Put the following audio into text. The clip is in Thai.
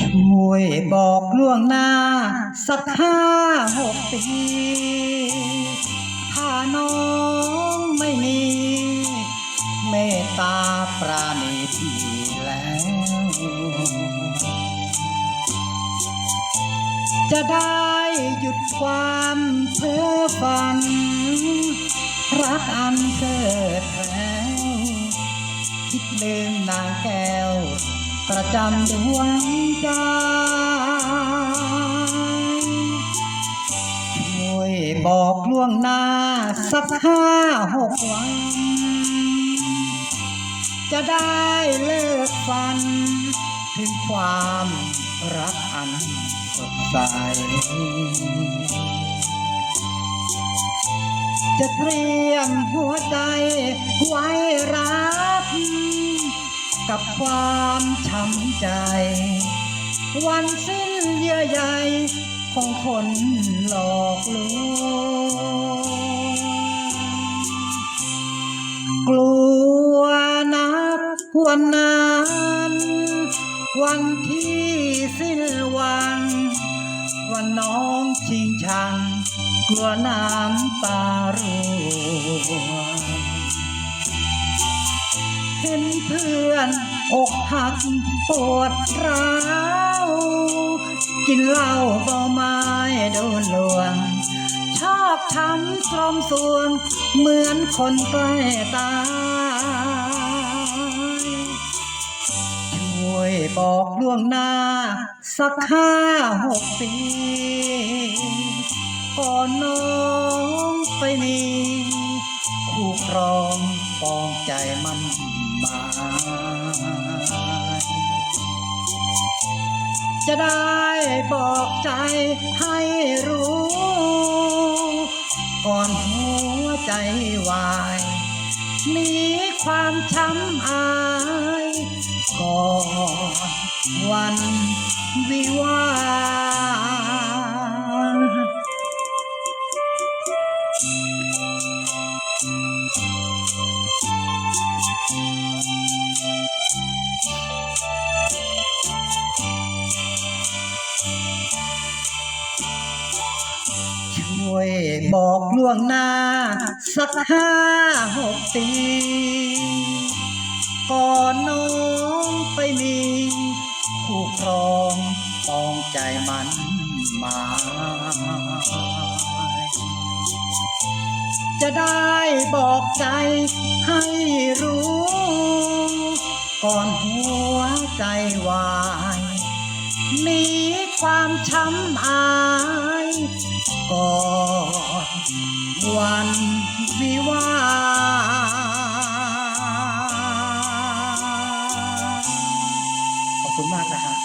ช่วยบอกล่วงหน้า สักห้าหกปีถ้าน้อง ตาปราณีพี่แล้ว จะได้หยุดความเพ้อฝัน รักอันเกิดแล้วคิดลืมนางแก้ว ประจำดวงใจช่วยบอกล่วงหน้าสักห้าหกวัน จะได้เลิกฝัน ถึงความรักอันสดใส จะเตรียมหัวใจไว้รับกับความช้ำใจ วันสิ้นเยื่อใยของคนหลอกลวงกลัว วันนั้นวันที่สิ้นหวังวันน้องชิงชัง กลัวน้ำตาร่วงเห็นเพื่อนอกหักปวดร้าวกินเหล้าก็ไม่โดนลวง ชอบช้ำตรมสวง เหมือนคนใกล้ตาย บอกล่วงหน้า สักห้าหกปีก่อนน้องไปมีคู่ครองปองใจมันหมายจะได้บอกใจให้รู้ ก่อนหัวใจวายหนีความช้ำอาย ก่อนวันวิวาห์ช่วยบอกล่วงหน้า สักห้าหกปี ก่อนน้องไปมี คู่ครองปองใจมันหมายจะได้บอกใจให้รู้ ก่อนหัวใจวายหนีความช้ำอาย คุณมากนะฮะ